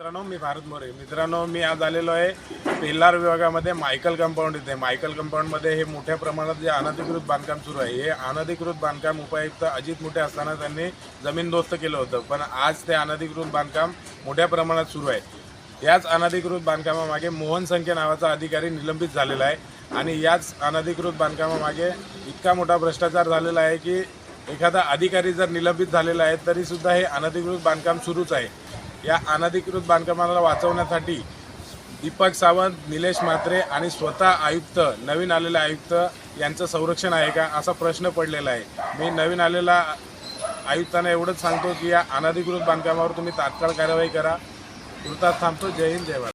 मित्रांनो मी भारत मोरे. मित्रांनो मी आज आलेलो आहे पेल्लार विभागामध्ये मायकल कंपाऊंड इथे. मायकल कंपाऊंडमध्ये हे मोठ्या प्रमाणात जे अनधिकृत बांधकाम सुरू आहे. हे अनधिकृत बांधकाम उपायुक्त अजित मोठे असताना त्यांनी जमीनदोस्त केलं होतं. पण आज ते अनधिकृत बांधकाम मोठ्या प्रमाणात सुरू आहे. याच अनधिकृत बांधकामामागे मोहन संख्या नावाचा अधिकारी निलंबित झालेला आहे. आणि याच अनधिकृत बांधकामामागे इतका मोठा भ्रष्टाचार झालेला आहे की एखादा अधिकारी जर निलंबित झालेला आहे तरीसुद्धा हे अनधिकृत बांधकाम सुरूच आहे. या अनधिकृत बांधकामाला वाचवण्यासाठी दीपक सावंत निलेश म्हात्रे आणि स्वतः आयुक्त नवीन आलेले आयुक्त यांचं संरक्षण आहे का असा प्रश्न पडलेला आहे. मी नवीन आलेला आयुक्तांना एवढंच सांगतो की या अनधिकृत बांधकामावर तुम्ही तात्काळ कारवाई करा. तुर्तास थांबतो. जय हिंद जय भारत.